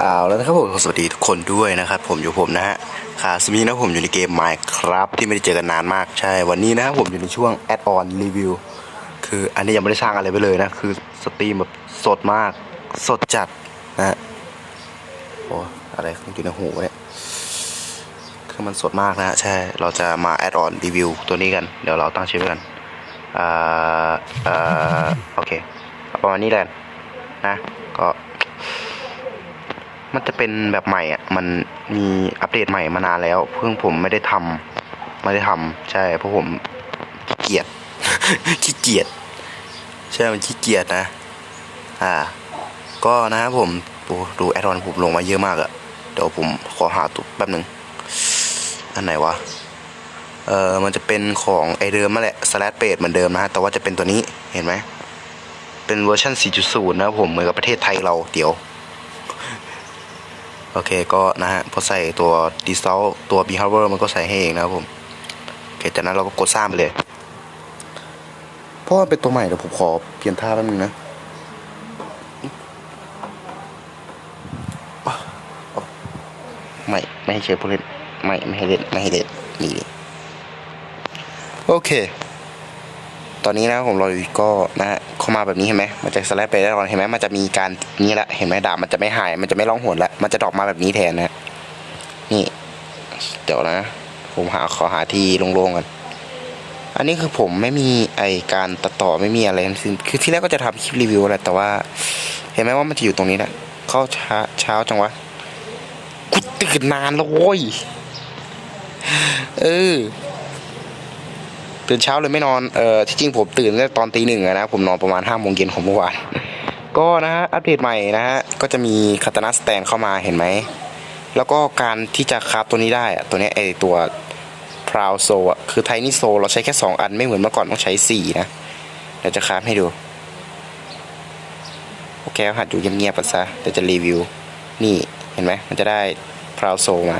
เอาแล้วนะครับผมสวัสดีทุกคนด้วยนะครับผมอยู่ผมนะฮะคาสมีนะผมอยู่ในเกม Minecraft ที่ไม่ได้เจอกันนานมากใช่ วันนี้นะครับผมอยู่ในช่วงแอดออนรีวิวคืออันนี้ยังไม่ได้สร้างอะไรไปเลยนะ คือสตรีมแบบสดมากสดจัดนะฮะโอ้อะไรอยู่ในหูเนี่ยคือมันสดมากนะฮะใช่เราจะมาแอดออนรีวิวตัวนี้กัน เดี๋ยวเราตั้งชื่อกันอ่าอ่าโอเคประมาณนี้แหละนะก็ มันจะเป็นแบบใหม่อะ มันมีอัปเดตใหม่มานานแล้ว เพิ่งผมไม่ได้ทำไม่ได้ทำใช่เพราะผมขี้เกียจขี้เกียจใช่มันขี้เกียจนะ อ่า ก็นะครับผมดูดูแอดออนผมลงมาเยอะมากอะเดี๋ยวผมขอหาตุ๊แป๊บหนึ่งอันไหนวะเออมันจะเป็นของไอเดิมนั่นแหละสแลดเปดเหมือนเดิมนะฮะแต่ว่าจะเป็นตัวนี้เห็นไหมเป็นเวอร์ชัน4.0 นะครับผมเหมือนกับประเทศไทยเราเดี๋ยว โอเคก็นะฮะพอใส่ตัว default ตัว behavior มันก็ใส่ให้เองนะครับผมโอเคจากนั้นเราก็กดสร้างไปเลย เพราะว่าเป็นตัวใหม่เดี๋ยวผมขอเปลี่ยนท่าแป๊บนึงนะไม่ไม่ให้เชิญผู้เล่นไม่ไม่ให้เล่นไม่ให้เล่นนี่ดิโอเค ตอนนี้นะครับผมเราก็นะฮะ เข้ามาแบบนี้เห็นไหมมันจะสไลด์ไปได้ก่อนเห็นไหมมันจะมีการนี้ละเห็นไหมดาบมันจะไม่หาย มันจะไม่ร้องโหนละมันจะดรอปมาแบบนี้แทนนะนี่ เดี๋ยวนะ ผมหาขอหาที่โล่งๆกันอันนี้คือผมไม่มีไอการตัดต่อไม่มีอะไรทั้งสิ้นคือที่แรกก็จะทำคลิปรีวิวแหละแต่ว่า เห็นไหมว่ามันจะอยู่ตรงนี้แหละเข้าเช้าเช้าจังวะกูตื่นนานแล้วโว้ยเออ ตื่นเช้าเลยไม่นอนเออที่จริงผมตื่นตั้งแต่ตอนตีหนึ่งอะนะผมนอนประมาณห้าโมงเย็นของเมื่อวานก็นะฮะอัปเดตใหม่นะฮะก็จะมีคาตานาสแตนเข้ามาเห็นไหมแล้วก็การที่จะคราฟตัวนี้ได้อะตัวนี้ไอตัวพราวโซอะคือไทนี่โซเราใช้แค่สองอันไม่เหมือนเมื่อก่อนต้องใช้สี่นะเดี๋ยวจะคราฟให้ดู โอเคหัดอยู่เงียบๆกันซะเดี๋ยวจะรีวิว นี่เห็นไหมมันจะได้พราวโซมา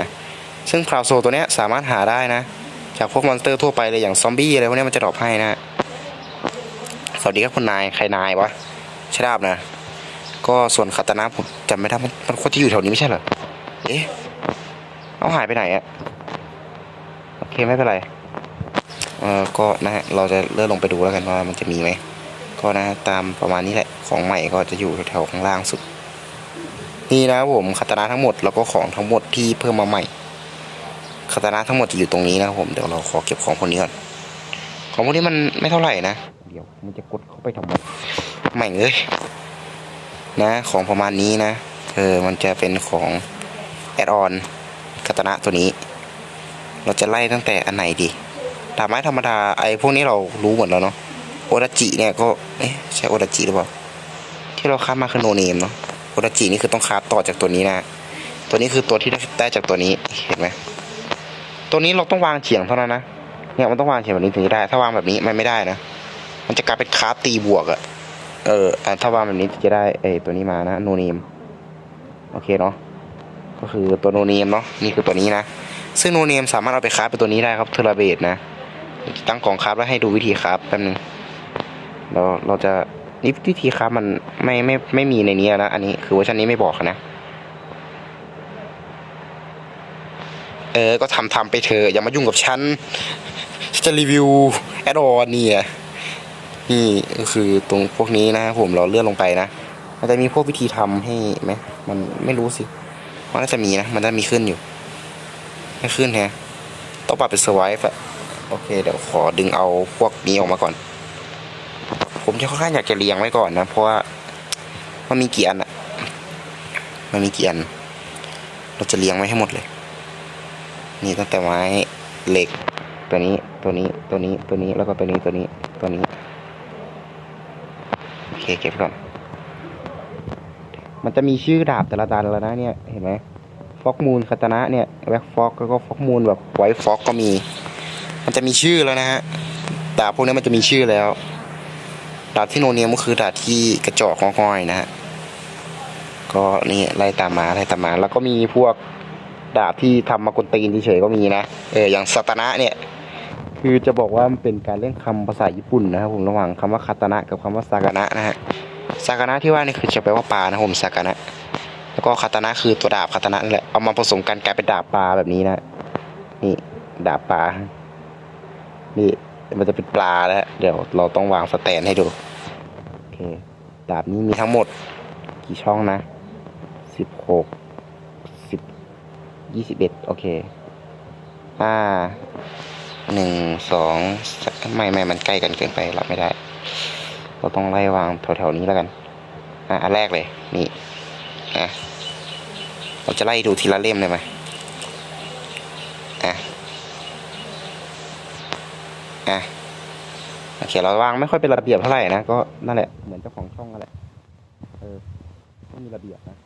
ซึ่งพราวโซตัวเนี้ยสามารถหาได้นะ จากพวกมอนสเตอร์ทั่วไปเลยอย่างซอมบี้อะไรพวกนี้มันจะดรอปให้นะ สวัสดีครับคุณนาย ใครนายวะใช่ดาบนะ ก็ส่วนคาตานะผมจำไม่ได้มันมันควรที่อยู่แถวนี้ไม่ใช่เหรอ เอ๊ะ เอาหายไปไหนอะโอเคไม่เป็นไร เออก็นะฮะเราจะเลื่อนลงไปดูแล้วกันว่ามันจะมีไหม ก็นะตามประมาณนี้แหละ ของใหม่ก็จะอยู่แถวๆข้างล่างสุด นี่นะผมคาตานะทั้งหมดแล้วก็ของทั้งหมดที่เพิ่มมาใหม่ คาตานะทั้งหมดจะอยู่ตรงนี้นะครับผมเดี๋ยวเราขอเก็บของพวกนี้ก่อนของพวกนี้มันไม่เท่าไหร่นะเดี๋ยวมันจะกดเข้าไปทำไมใหม่เลยนะ ของประมาณนี้นะเออมันจะเป็นของแอดออนคาตานะตัวนี้ เราจะไล่ตั้งแต่อันไหนดีดาบไม้ธรรมดาไอ้พวกนี้เรารู้หมดแล้วเนาะโอดาจิเนี่ยก็เอ๊ะใช่โอดาจิหรือเปล่าที่เราคาบมาคือโนเนมเนาะโอดาจินี่คือต้องคาบต่อจากตัวนี้นะ ตัวนี้คือตัวที่ได้ได้จากตัวนี้เห็นไหม ตัวนี้เราต้องวางเฉียงเท่านั้นนะเนี่ยมันต้องวางเฉียงแบบนี้ถึงจะได้ ถ้าวางแบบนี้มันไม่ได้นะ มันจะกลายเป็นคราฟตีบวกอะเออถ้าวางแบบนี้จะได้เออตัวนี้มานะโนเนมโอเคเนาะก็คือตัวโนเนมเนาะนี่คือตัวนี้นะ ซึ่งโนเนมสามารถเอาไปคราฟเป็นตัวนี้ได้ครับเทเลเบตนะตั้งกล่องคราฟแล้วให้ดูวิธีคราฟแป๊บนึงเราเราจะนี่วิธีคราฟมันไม่ไม่ไม่มีในนี้นะ อันนี้คือเวอร์ชันนี้ไม่บอกนะ ออก็ทำทำไปเถอะอย่ามายุ่งกับฉันจะรีวิวแอดออนเนี่อะนี่ก็คือตรงพวกนี้นะครับผมเราเลื่อนลงไปนะมันจะมีพวกวิธีทำให้ไหมมันไม่รู้สิมันน่าจะมีนะมันจะมีขึ้นอยู่ไม่ขึ้นแฮะต้องปรับเป็นสวายอะโอเคเดี๋ยวขอดึงเอาพวกนี้ออกมาก่อน ผมจะค่อนข้างอยากจะเรียงไว้ก่อนนะ เพราะว่ามันมีกี่อันอะมันมีกี่อัน เราจะเรียงไว้ให้หมดเลย นี่ตั้งแต่ไม้เหล็ก ตัวนี้ตัวนี้ตัวนี้ตัวนี้แล้วก็ตัวนี้ตัวนี้ตัวนี้โอเคเก็บก่อน มันจะมีชื่อดาบแต่ละดานแล้วนะเนี่ยเห็นไหมฟอกมูลคาตนะเนี่ยแบ็คฟอกแล้วก็ฟอกมูลแบบไวฟอกก็มี มันจะมีชื่อแล้วนะฮะดาบพวกนี้มันจะมีชื่อแล้ว ดาบที่โนเนียมก็คือดาบที่กระจอกงอยนะฮะก็นี่ไล่ตามมาไล่ตามมา แล้วก็มีพวก ดาบที่ทำมากวนตีนเฉยๆก็มีนะเอออย่างสัตนะเนี่ย คือจะบอกว่ามันเป็นการเล่นคำภาษาญี่ปุ่นนะครับผมระหว่างคำว่าคาตนะกับคำว่าซากานะนะฮะซากานะที่ว่านี่คือจะแปลว่าปลานะผมซากานะแล้วก็คาตนะคือตัวดาบคาตนะนั่นแหละเอามาผสมกันกลายเป็นดาบปลาแบบนี้นะนี่ดาบปลานี่มันจะเป็นปลาแล้ว เดี๋ยวเราต้องวางสแตนให้ดูโอเคดาบนี้มีทั้งหมดกี่ช่องนะสิบหก ยี่สิบเอ็ดโอเค อ่าหนึ่งสองไม่ไม่มันใกล้กันเกินไปรับไม่ได้ เราต้องไล่วางแถวๆนี้แล้วกัน อะอันแรกเลย นี่อะเราจะไล่ดูทีละเล่มเลยไหมอะอะโอเค เราวางไม่ค่อยเป็นระเบียบเท่าไหร่นะ ก็นั่นแหละ เหมือนเจ้าของช่องนั่นแหละ เออไม่มีระเบียบนะ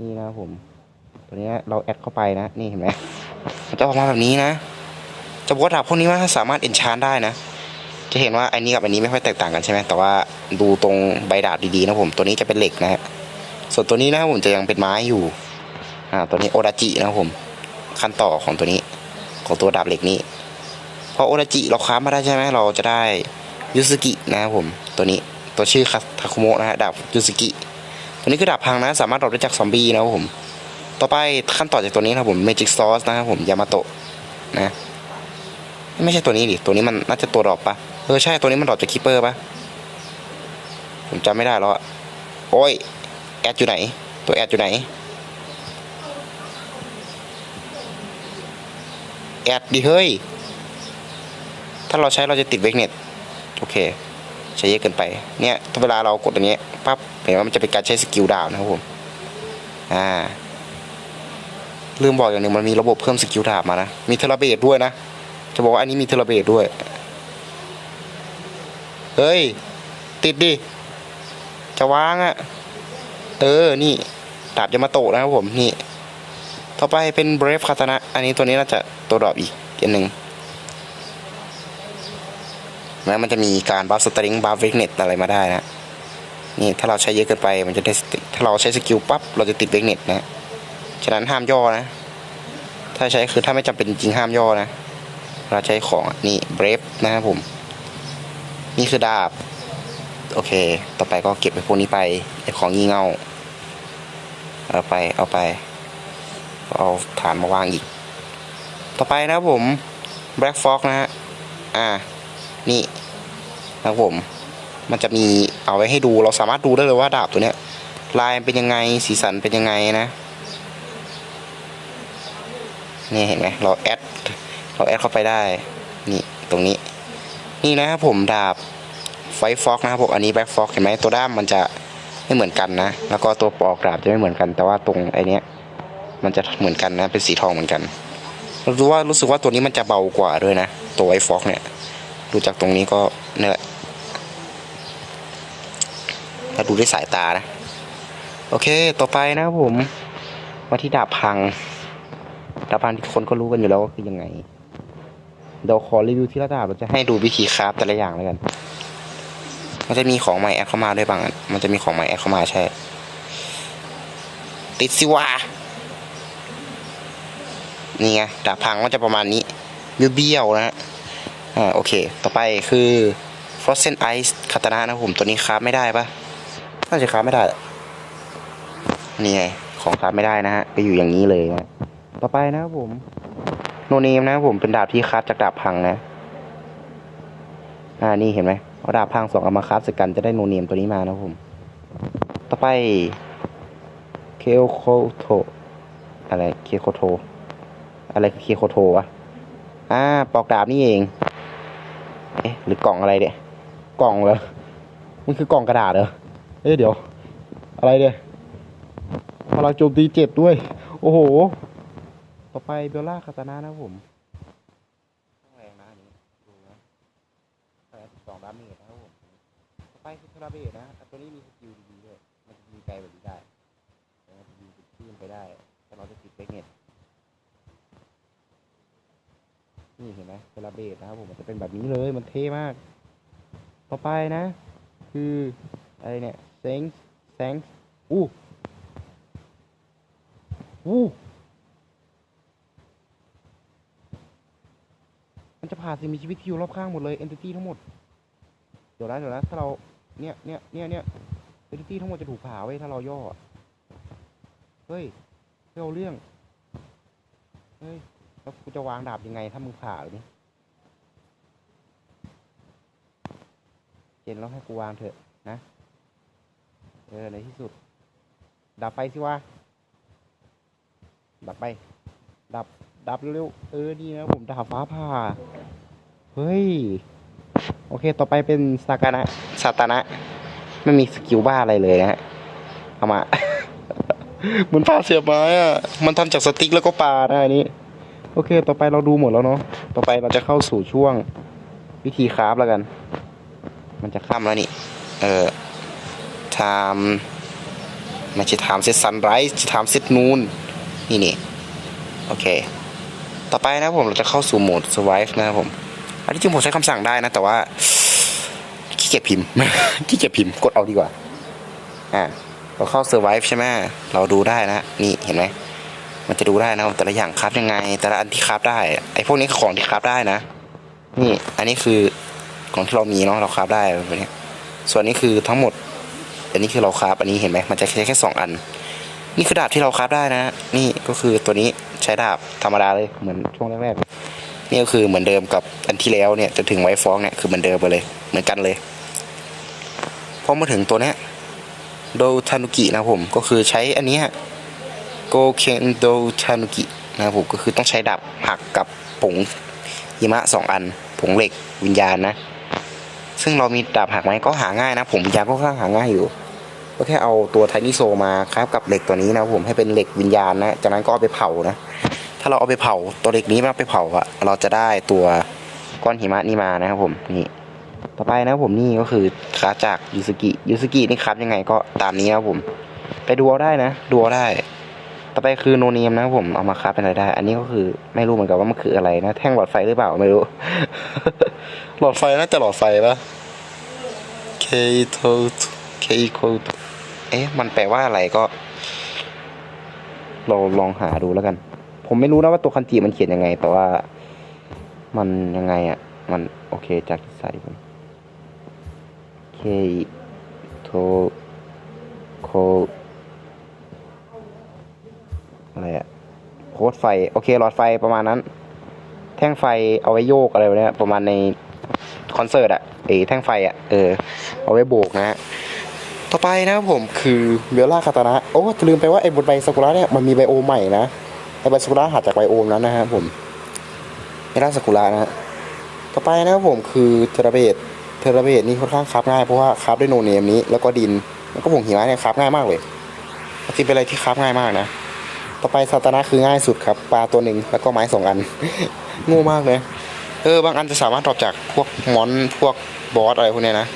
นี่นะผม ตัวนี้เราแอดเข้าไปนะ นี่เห็นไหมมันจะออกมาแบบนี้นะ จะบอกว่าดาบพวกนี้ว่าสามารถเอนชานได้นะ จะเห็นว่าอันนี้กับอันนี้ไม่ค่อยแตกต่างกันใช่ไหมแต่ว่าดูตรงใบดาบดีๆนะผม ตัวนี้จะเป็นเหล็กนะฮะ ส่วนตัวนี้นะผมจะยังเป็นไม้อยู่ อ่า ตัวนี้โอดาจินะผม ขั้นต่อของตัวนี้ ของตัวดาบเหล็กนี้พอโอดาจิเราค้ามาได้ใช่ไหมเราจะได้ยูสกินะครับผม ตัวนี้ตัวชื่อคาทาคุโมะนะฮะดาบยูสกิตัวนี้คือดาบพังนะ สามารถดรอปได้จากซอมบี้นะครับผม ต่อไปขั้นต่อจากตัวนี้นะครับผมเมจิกซอสนะครับผมยามาโตะนะไม่ใช่ตัวนี้ดิตัวนี้มันน่าจะตัวดรอปปะเออใช่ตัวนี้มันดรอปจากคิปเปอร์ปะผมจำไม่ได้แล้วอะโอ้ยแอดอยู่ไหน ตัวแอดอยู่ไหนแอดดิเฮ้ย ถ้าเราใช้เราจะติดเวกเน็ตโอเค ใช้เยอะเกินไป เนี่ยถ้าเวลาเรากดอย่างเงี้ยปั๊บเห็นว่ามันจะเป็นการใช้สกิลดาวนะครับผม อ่า ลืมบอกอย่างหนึ่งมันมีระบบเพิ่มสกิลดาบมานะ มีเทเลเบตด้วยนะ จะบอกว่าอันนี้มีเทเลเบตด้วย เฮ้ย ติดดิ จะวางอะ่ะ เออ นี่ ดาบยามาโตะนะครับผม นี่ ต่อไปเป็นเบรฟคาตนะ อันนี้ตัวนี้น่าจะตัวดรอปอีกอันหนึ่งแล้มันจะมีการบัฟสตริงบัฟเวกเน็ตอะไรมาได้นะ นี่ถ้าเราใช้เยอะเกินไปมันจะได้ถ้าเราใช้สกิลปั๊บเราจะติดเวกเน็ตนะ ฉะนั้นห้ามย่อนะ ถ้าใช้คือถ้าไม่จำเป็นจริงห้ามย่อนะ เราใช้ของนี่เบรฟนะครับผม นี่คือดาบ โอเค ต่อไปก็เก็บไปพวกนี้ไปไอของงี่เง่า เอาไปเอาไป เอาฐานมาวางอีก ต่อไปนะครับผม Black Fox นะฮะ อ่า นี่นะครับผม มันจะมีเอาไว้ให้ดู เราสามารถดูได้เลยว่าดาบตัวเนี้ยลายเป็นยังไง สีสันเป็นยังไงนะ นี่เห็นไหมเราแอดเราแอดเข้าไปได้ นี่ตรงนี้ นี่นะครับผมดาบไฟฟอกนะครับผมอันนี้แบ็คฟอกเห็นไหมตัวด้ามมันจะไม่เหมือนกันนะ แล้วก็ตัวปอกดาบจะไม่เหมือนกัน แต่ว่าตรงไอเนี้ยมันจะเหมือนกันนะ เป็นสีทองเหมือนกันเรารู้ว่ารู้สึกว่าตัวนี้มันจะเบากว่าด้วยนะ ตัวไอฟอกเนี่ยดูจากตรงนี้ก็เนี่แหละถ้าดูด้วยสายตานะ โอเค ต่อไปนะครับผม มาที่ดาบพัง ดาบพังที่คนก็รู้กันอยู่แล้วว่าคือยังไง เดี๋ยวขอรีวิวที่ละดาบเราจะให้ดูวิธีคราฟแต่ละอย่างแล้วกัน มันจะมีของใหม่แอดเข้ามาด้วยบางอันมันจะมีของใหม่แอดเข้ามาใช่ ติดสิวะนี่ไงดาบพังมันจะประมาณนี้เบี้ยวๆนะฮะอ่าโอเค ต่อไปคือ Frozen Ice คาตานะนะผมตัวนี้คราฟไม่ได้ปะน่าจะคราฟไม่ได้ นี่ไง ของคราฟไม่ได้นะฮะ ไปอยู่อย่างนี้เลยนะ ต่อไปนะครับผม โนเนมนะครับผมเป็นดาบที่คราฟจากดาบพังนะ อ่านี่เห็นไหมเอาดาบพังสองเอามาคราฟใส่กันจะได้โนเนมตัวนี้มานะผม ต่อไปเคโอโคโทอะไรเคโคโท อะไรคือเคโคโทวะอ่าปอกดาบนี่เอง เอ๊ะหรือกล่องอะไรเนี่ยกล่องเหรอมันคือกล่องกระดาษเหรอเอ๊ะเดี๋ยว อะไรเนี่ยพลังโจมตีเจ็บด้วย โอ้โห ต่อไปเบลล่าคาตานะนะครับผมแรงนะอันนี้ดูนะแปดสองดาเมจนะครับผม ต่อไปคือทราเบตนะตัวนี้มีสกิลดีๆด้วยมันจะมีไกลแบบนี้ได้มันจะมีจุดขึ้นไปได้ถ้าเราจะติดเบรกเน็ตนี่เห็นไหมเทราเบตนะครับผมมันจะเป็นแบบนี้เลยมันเท่มาก ต่อไปนะ คืออะไรเนี่ยเซ็งแซงอู้อู้ มันจะผ่านสิ่งมีชีวิตที่อยู่รอบข้างหมดเลยเอนติตี้ทั้งหมด เดี๋ยวนะเดี๋ยวนะถ้าเราเนี่ยเนี่ยเนี่ยเนี่ยเอนติตี้ทั้งหมดจะถูกผ่าไว้ถ้าเราย่อ เฮ้ยเฮ้ยเอาเรื่อง เฮ้ย แล้วกูจะวางดาบยังไงถ้ามึงผ่าแบบนี้เจนแล้วให้กูวางเถอะนะ เออในที่สุด ดับไฟสิวะ ดับไป ดับ ดับเร็วๆเออดีนะผมดาบฟ้าผ่า เฮ้ย โอเคต่อไปเป็นสากานะซาตานะ ไม่มีสกิลบ้าอะไรเลยนะฮะเอามา เหมือนผ้าเสียบไม้อะมันทำจากสติ๊กแล้วก็ปลานะอันนี้ โอเค ต่อไปเราดูหมดแล้วเนาะต่อไปเราจะเข้าสู่ช่วงวิธีคราฟแล้วกัน มันจะค่ำแล้วนี่ เออ time ไม่ใช่ time เซต sunrise จะ time เซต noon นี่นี่ โอเค ต่อไปนะครับผมเราจะเข้าสู่โหมด survive นะครับผม อันที่จริงผมใช้คำสั่งได้นะ แต่ว่าขี้เกียจพิมพ์ ขี้เกียจพิมพ์กดเอาดีกว่า อ่าเราเข้า survive ใช่ไหมเราดูได้นะ นี่เห็นไหมมันจะดูได้นะแต่ละอย่างคราฟยังไง แต่ละอันที่คราฟได้ไอ้พวกนี้ของที่คราฟได้นะ นี่อันนี้คือของที่เรามีเนาะเราคราฟได้แบบนี้ส่วนนี้คือทั้งหมด อันนี้คือเราคราฟอันนี้เห็นไหมมันจะใช้แค่สองอัน นี่คือดาบที่เราคราฟได้นะ นี่ก็คือตัวนี้ใช้ดาบธรรมดาเลยเหมือนช่วงแรกๆนี่ก็คือเหมือนเดิมกับอันที่แล้วเนี่ยจนถึงไวท์ฟองเนี่ยคือเหมือนเดิมไปเลยเหมือนกันเลยพอมาถึงตัวเนี้ยโดทานุกินะผมก็คือใช้อันนี้โกเคนโดทานุกินะครับผมก็คือต้องใช้ดาบหักกับผงหิมะสองอัน ผงเหล็กวิญญาณนะ ซึ่งเรามีดาบหักไหมก็หาง่ายนะ ผมวิญญาณก็ค่อนข้างหาง่ายอยู่ ก็แค่เอาตัวไทนิโซมาครับกับเหล็กตัวนี้นะผมให้เป็นเหล็กวิญญาณนะจากนั้นก็เอาไปเผานะ ถ้าเราเอาไปเผาตัวเหล็กนี้มาไปเผาอะเราจะได้ตัวก้อนหิมะนี่มานะครับผมนี่ต่อไปนะผมนี่ก็คือคราจากยูสกิยูสกินี่ครับยังไงก็ตามนี้นะครับผม ไปดูเอาได้นะดูเอาได้ ต่อไปคือโนเนียมนะผมเอามาครับเป็นอะไรได้ อันนี้ก็คือไม่รู้เหมือนกันว่ามันคืออะไรนะ แท่งหลอดไฟหรือเปล่าไม่รู้ หลอดไฟน่าจะหลอดไฟปะ K t o K equal to เอ๊ะ มันแปลว่าอะไรก็ เราลองหาดูแล้วกัน ผมไม่รู้นะว่าตัวคันจิมันเขียนยังไง แต่ว่า มันยังไงอะ่ะ มันโอเคจากใส่ผม K โทโคอะไรอะโคดไฟ โอเคหลอดไฟประมาณนั้น แท่งไฟเอาไว้โยกอะไรแบบนี้ประมาณในคอนเสิร์ตอะเอแท่งไฟอะเออ เอาไว้โบกนะฮะ ต่อไปนะครับผมคือเบลล่าคาตานะโอ้ลืมไปว่าไอ้บนใบซากุระเนี่ยมันมีไบโอมใหม่นะไอ้ใบซากุระหาจากไบโอมนั้นนะครับผมเบลล่าซากุระนะฮะต่อไปนะครับผมคือเทราเบตเทราเบตนี่ค่อนข้างคาฟง่ายเพราะว่าคาฟด้วยโนเนมนี้แล้วก็ดินแล้วก็ผงหิมะเนี่ยคาฟง่ายมากเลยจริงเป็นอะไรที่คาฟง่ายมากนะต่อไปซาตานะคือง่ายสุดครับปลาตัวหนึ่งแล้วก็ไม้สองอันง่มากเลยเออบางอันจะสามารถตอบจากพวกมอนพวกบอสอะไรพวกเนี้ยนะ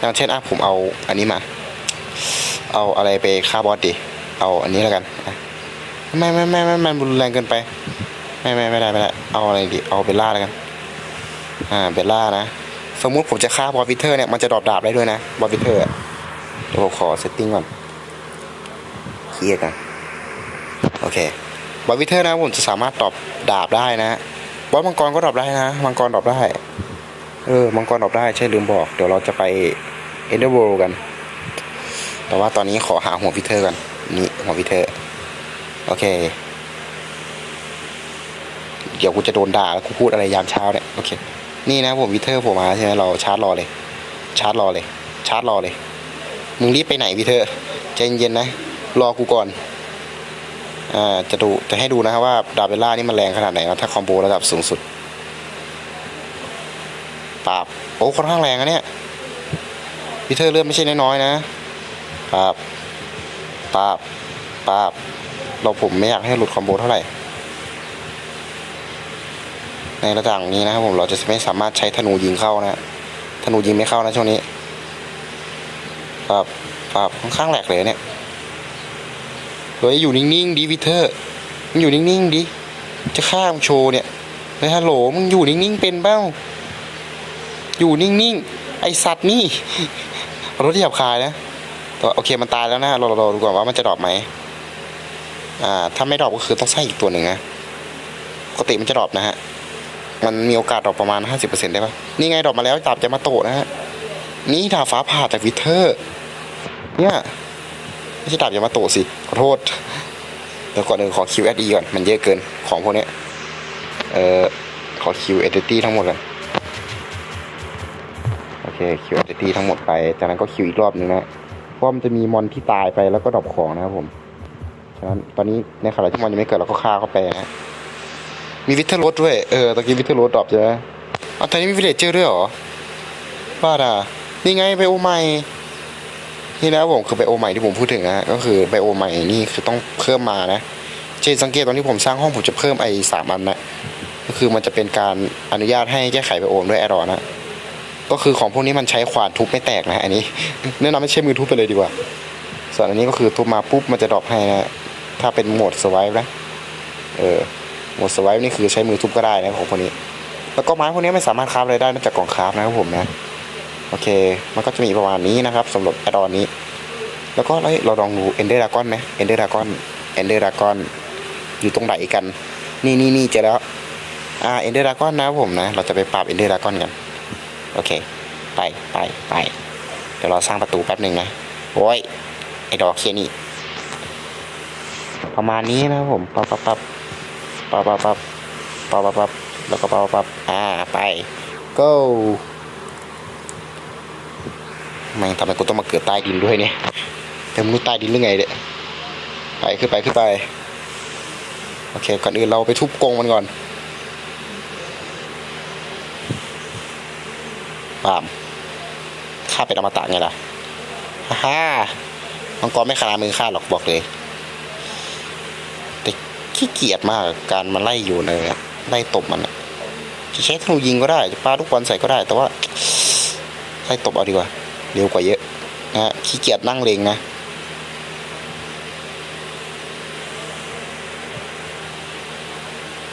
อย่างเช่นอะผมเอาอันนี้มา เอาอะไรไปฆ่าบอสดิ เอาอันนี้แล้วกันไม่ไม่ไม่ไม่มันรุนแรงเกินไป ไม่ไม่ไม่ได้ไม่ได้ เอาอะไรดิ เอาเบลล่าแล้วกัน อ่า เบลล่านะ สมมุติผมจะฆ่าบอสวิเทอร์เนี่ย มันจะดรอปดาบได้ด้วยนะ บอสวิเทอร์อะเดี๋ยวผมขอเซตติ้งก่อนเคียร์กันโอเค บอสวิเทอร์นะผมจะสามารถดรอปดาบได้นะ บอสมังกรก็ดรอปได้นะ มังกรดรอปได้ เออ มังกรดรอปได้ ใช่ลืมบอก เดี๋ยวเราจะไปเอเดอร์โวกัน แต่ว่าตอนนี้ขอหาหัวพีเตอร์ก่อนนี่หัวพีเตอร์ โอเค เดี๋ยวกูจะโดนด่าแล้วกูพูดอะไรยามเช้าเนี่ย โอเค นี่นะผมวิเทอร์ผมมาใช่ไหมเราชาร์จรอเลย ชาร์จรอเลย ชาร์จรอเลย มึงรีบไปไหนวิเทอร์ใจเย็นๆนะ รอกูก่อน อ่า จะดู จะให้ดูนะครับว่าดาบเบลล่านี่มันแรงขนาดไหนนะถ้าคอมโบระดับสูงสุดปราบโอ้ค่อนข้างแรงนะเนี่ยวิเทอร์เลือดไม่ใช่น้อยๆนะ ปาบปาบปาบ เราผมไม่อยากให้หลุดคอมโบเท่าไหร่ ในระดับนี้นะครับผมเราจะไม่สามารถใช้ธนูยิงเข้านะธนูยิงไม่เข้านะช่วงนี้ปาบปาบค่อนข้างแหลกเลยเนี่ยเฮ้ยอยู่นิ่งๆดิวิเทอร์มึงอยู่นิ่งๆดิจะฆ่ามึงโชว์เนี่ยเฮ้ยฮัลโหลมึงอยู่นิ่งๆเป็นเปล่าอยู่นิ่งๆไอสัตว์นี่รถที่หยาบคายนะแต่ว่า โอเคมันตายแล้วนะเราเราดูก่อนว่ามันจะดรอปไหมอ่า ถ้าไม่ดรอปก็คือต้องใส่อีกตัวหนึ่งนะปกติมันจะดรอปนะฮะมันมีโอกาสดรอปประมาณห้าสิบเปอร์เซ็นต์ได้ปะนี่ไงดรอปมาแล้วดาบจะมาโตนะฮะนี่ดาบฟ้าผ่าจากวิเทอร์ เนี่ยไม่ใช่ดาบยามาโตสิขอโทษเดี๋ยวก่อนอื่นขอ QSD ก่อน มันเยอะเกินของพวกนี้เอ่อขอ QSD ทั้งหมดเลยโอเค QSD ทั้งหมดไป จากนั้นก็ Q อีกรอบหนึงนะ ราะว่ามันจะมีมอนที่ตายไปแล้วก็ดรอปของนะครับผมฉะนั้นตอนนี้ในขณะที่มอนยังไม่เกิดเราก็ฆ่าเข้าไปนะมีวิทเทอร์โรสด้วยเออตะกี้วิทเทอร์โรสดรอปใช่ไหมอ๋อตอนนี้มีวิลเลจเจอร์ด้วยเหรอบ้าด่านี่ไงไบโอใหม่นี่นะผมคือไบโอใหม่ที่ผมพูดถึงนะก็คือไบโอใหม่นี่คือต้องเพิ่มมานะเจนสังเกตตอนที่ผมสร้างห้องผมจะเพิ่มไอ้สามอันนะก็คือมันจะเป็นการอนุญาตให้แก้ไขไบโอมด้วยแอรอนะ ก็คือของพวกนี้มันใช้ขวานทุบไม่แตกนะอันนี้แนะนำไม่ใช้มือทุบไปเลยดีกว่า ส่วนอันนี้ก็คือทุบมาปุ๊บมันจะดรอปให้นะถ้าเป็นโหมดสวป์นะเออโหมดสวป์นี่คือใช้มือทุบก็ได้นะของพวกนี้ แล้วก็ไม้พวกนี้ไม่สามารถคราฟอะไรได้นอกจากกล่องคราฟนะครับผมนะโอเค มันก็จะมีประมาณนี้นะครับสำหรับแอดออนนี้ แล้วก็เอ้ยเราลองดูเอนเดอร์ดากอนไหมเอนเดอร์ดากอนเอนเดอร์ดากอนอยู่ตรงไหนกัน นี่นี่นี่เจอแล้ว อ่าเอนเดอร์ดากอนนะครับผมนะ เราจะไปปราบเอนเดอร์ดากอนกัน โอเค ไปไปไปเดี๋ยวเราสร้างประตูแป๊บหนึ่งนะโอ้ยไอ้ดอกเคียนี่ ประมาณนี้นะผมปั๊บปั๊บปั๊บปั๊บปั๊บปั๊บปั๊บปั๊บปับแล้วก็ปั๊บปั๊บอ่าไป go แม่งทำไมกูต้องมาเกิดใต้ดินด้วยเนี่ยแต่มนุษย์ใต้ดินหรือไงเนี่ยไปขึ้นไปขึ้นไป โอเค ก่อนอื่นเราไปทุบกรงมันก่อน ปามข้าเป็นอมตะไงล่ะฮ่าฮ่ามังกรไม่ขนาดมือข้าหรอกบอกเลย แต่ขี้เกียจมากการมาไล่อยู่เลยอะไล่ตบมันจะใช้ธนูยิงก็ได้จะปาลูกบอลใส่ก็ได้ แต่ว่าไล่ตบเอาดีกว่าเร็วกว่าเยอะนะขี้เกียจนั่งเลงนะ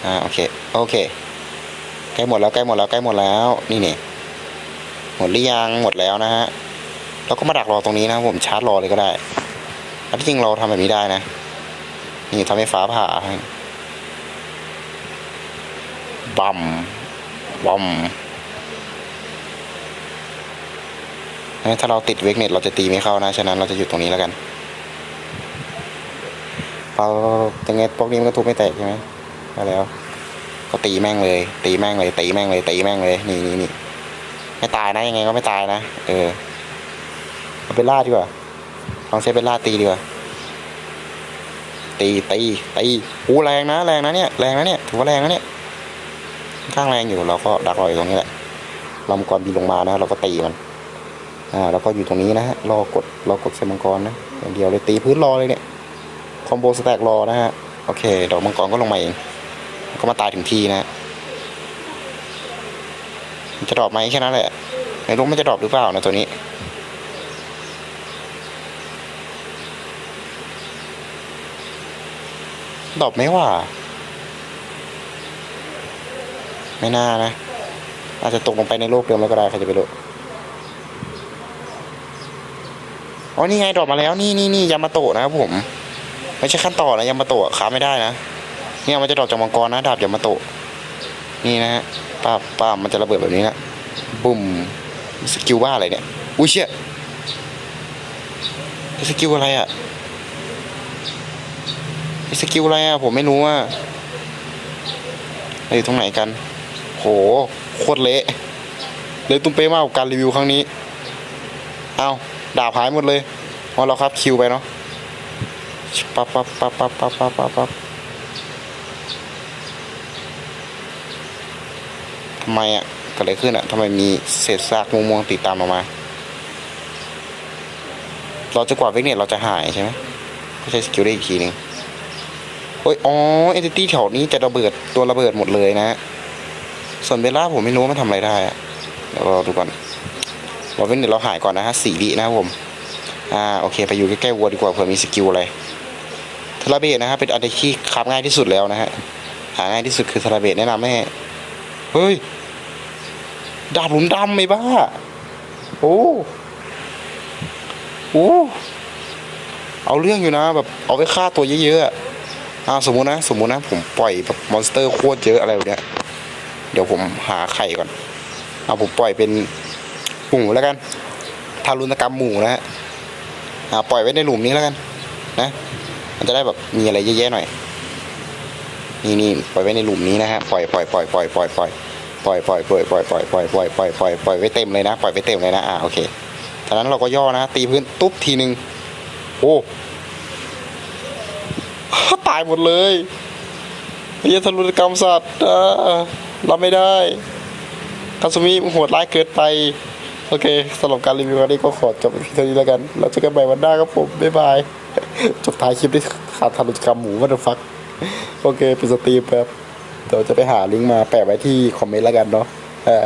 อ่าโอเค โอเคใกล้หมดแล้วใกล้หมดแล้วใกล้หมดแล้ว นี่เนี่ย หมดหรือยังหมดแล้วนะฮะเราก็มาดักรอตรงนี้นะผมชาร์จรอเลยก็ได้อันที่จริงเราทำแบบนี้ได้นะ นี่ทำให้ฟ้าผ่าบัมบัมถ้าเราติดเวกเน็ตเราจะตีไม่เข้านะ ฉะนั้นเราจะอยู่ตรงนี้แล้วกันเปล่ายังไงพวกนี้มันก็ทุบไม่แตกใช่ไหมก็แล้ว ก็ตีแม่งเลย ตีแม่งเลย ตีแม่งเลย ตีแม่งเลย นี่นี่นี่ ไม่ตายนะยังไงก็ไม่ตายนะ เออเอาเป็นล่าดีกว่าลองเซฟเป็นล่าตีดีกว่าตีตีตีอู้แรงนะแรงนะเนี่ยแรงนะเนี่ยถือว่าแรงนะเนี่ยค้างแรงอยู่เราก็ดักรออยู่ตรงนี้แหละลำกรบินลงมานะเราก็ตีมันอ่าแล้วก็อยู่ตรงนี้นะฮะรอกดรอกดเซมังกรนะอย่างเดียวเลยตีพื้นรอเลยเนี่ยคอมโบสแต็กรอนะฮะโอเคดอกมังกรก็ลงมาเองก็มาตายถึงที่นะ มันจะดรอปไหมแค่นั้นแหละไม่รู้มันจะดรอปหรือเปล่านะตัวนี้ ดรอปไหมว่า ไม่น่านะ อาจจะตกลงไปในโลกเดิมแล้วก็ได้ใครจะไปรู้อ๋อนี่ไงดรอปมาแล้วนี่นี่นี่ยามาโตะนะครับผม ไม่ใช่ขั้นต่อนะยามาโตะค้าไม่ได้นะเนี่ยมันจะดรอปจากมังกรนะดาบยามาโตะนี่นะฮะ ป้าป้ามันจะระเบิดแบบนี้นะบุ่มสกิลว่าอะไรเนี่ย อุ้ยเชี่ยสกิลอะไรอะสกิลอะไรอะผมไม่รู้ว่าอยู่ตรงไหนกัน โหโคตรเละเลยตุ้มเป๊ะมากกับการรีวิวครั้งนี้ เอาดาบหายหมดเลยเพราะเราครับคิวไปเนาะปั๊บปั๊บปั๊บปั๊บปั๊บปั๊บปั๊บปั๊บทำ ไมอะเกิดอะไรขึ้นอะทำไมมีเศษซากม่วงๆติดตามออกมา เราจะกว่าดเวกเนตเราจะหายใช่ไหมก็ใช้สกิลได้อีกทีหนึ่งโอ้ยอ๋อเอนติตี้แถวนี้จะระเบิดตัวระเบิดหมดเลยนะ ส่วนเบลล่าผมไม่รู้ว่ามันทำอะไรได้อะเดี๋ยวเราดูก่อนเราเป็นเดี๋ยวเราหายก่อนนะฮะสี่วินะครับผม อ่าโอเค ไปอยู่ใกล้ๆวัวดีกว่าเผื่อมีสกิลอะไรทาราเบตนะครับเป็นอันที่คับง่ายที่สุดแล้วนะฮะหาง่ายที่สุดคือทาราเบตแนะนำให้เฮ้ย ดาบหลุมดำไอ้บ้า โอ้โอ้เอาเรื่องอยู่นะแบบเอาไปฆ่าตัวเยอะๆอะอ่าสมมุตินะ สมมุตินะ ผมปล่อยแบบมอนสเตอร์โคตรเยอะอะไรแบบเนี้ยเดี๋ยวผมหาไข่ก่อนเอาผมปล่อยเป็นหมูแล้วกันทารุณกรรมหมูนะฮะอ่าปล่อยไว้ในหลุมนี้แล้วกัน นะ มันจะได้แบบมีอะไรเยอะๆหน่อย นี่นี่ปล่อยไว้ในหลุมนี้นะฮะปล่อยปล่อยปล่อยปล่อยปล่อยปล่อย ปล่อยปล่อยปล่อยปล่อยปล่อยปล่อยปล่อยปล่อยปล่อยปล่อยไว้เต็มเลยนะปล่อยไว้เต็มเลยนะอ่าโอเคจากนั้นเราก็ย่อนะ ตีพื้นตุ๊บทีหนึ่งโอ้ตายหมดเลยเยทารุณกรรมสัตว์อ่ารับไม่ได้คาสมิโหดร้ายเกินไป โอเคสำหรับการรีวิววันนี้ก็ขอจบเพียงเท่านี้แล้วกันเราเจอกันใหม่วันหน้าครับผม บ๊ายบาย จบท้ายคลิปด้วยขาดทารุณกรรมหมูวัตฟัก โอเคเป็นสตรีมครับ เดี๋ยวจะไปหาลิงก์มาแปะไว้ที่คอมเมนต์แล้วกันเนาะเออ